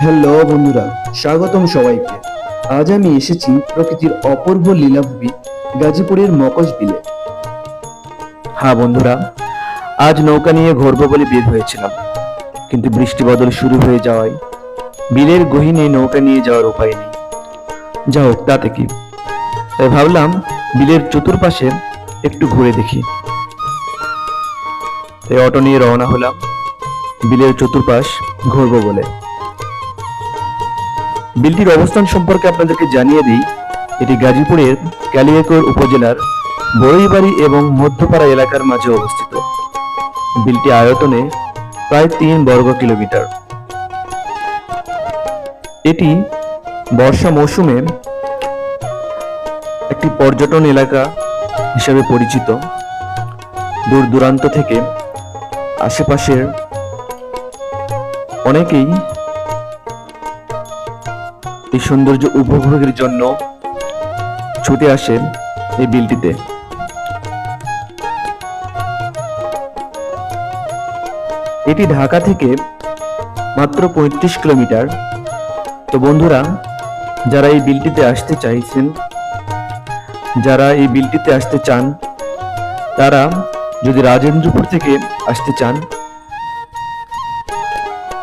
Hello বন্ধুরা, স্বাগতম সবাইকে। আজ আমি এসেছি প্রকৃতির অপূর্ব লীলাভূমি গাজীপুরের মকশ বিলে। হ্যাঁ বন্ধুরা, আজ নৌকা নিয়ে ঘুরবো বলে বের হয়েছিলাম। কিন্তু বৃষ্টি বদল শুরু হয়ে যাওয়ায় বিলের গহীনে নৌকা নিয়ে যাওয়ার উপায় নেই। যা হোক তাতে কি তাই ভাবলাম বিলের চতুর্পাশে একটু ঘুরে দেখি। তাই অটো নিয়ে রওনা হলাম। বিলের চতুর্পাশ ঘুরবো বলে। বিলটির অবস্থান সম্পর্কে আপনাদেরকে জানিয়ে দিই, এটি গাজীপুরের কালিয়াকৈর উপজেলার বড়ইবাড়ি এবং মধ্যপাড়া এলাকার মাঝে অবস্থিত। বিলটি আয়তনে প্রায় তিন বর্গ কিলোমিটার। এটি বর্ষা মৌসুমে একটি পর্যটন এলাকা হিসেবে পরিচিত। দূর দূরান্ত থেকে আশেপাশের অনেকেই এই সৌন্দর্য উপভোগের জন্য ছুটে আসেন এই বিলটিতে। এটি ঢাকা থেকে মাত্র পঁয়ত্রিশ কিলোমিটার। তো বন্ধুরা, যারা এই বিলটিতে আসতে চাইছেন, যারা এই বিলটিতে আসতে চান, তারা যদি রাজেন্দ্রপুর থেকে আসতে চান,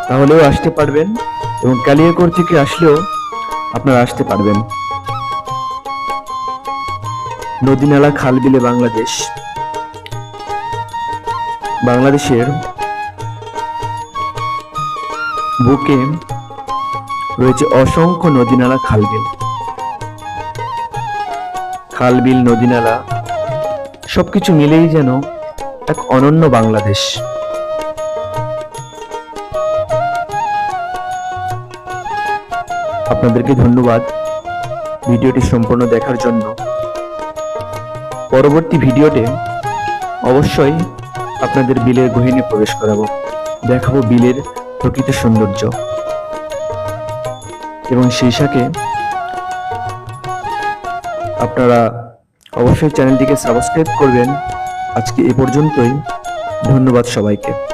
তাহলেও আসতে পারবেন এবং কালিয়াকোর থেকে আসলেও আপনারা আসতে পারবেন। নদী নালা খাল বিলে বাংলাদেশ। বাংলাদেশের বুকে রয়েছে অসংখ্য নদী নালা খালবিল। খালবিল নদী নালা সবকিছু মিলেই যেন এক অনন্য বাংলাদেশ। আপনাদেরকে ধন্যবাদ ভিডিওটি সম্পূর্ণ দেখার জন্য। পরবর্তী ভিডিওতে অবশ্যই আপনাদের বিলের গহিনে প্রবেশ করাবো। দেখাবো বিলের প্রকৃত সৌন্দর্য। এবং সেই সাথে আপনারা অবশ্যই চ্যানেলটিকে সাবস্ক্রাইব করবেন। আজকে এ পর্যন্তই। ধন্যবাদ সবাইকে।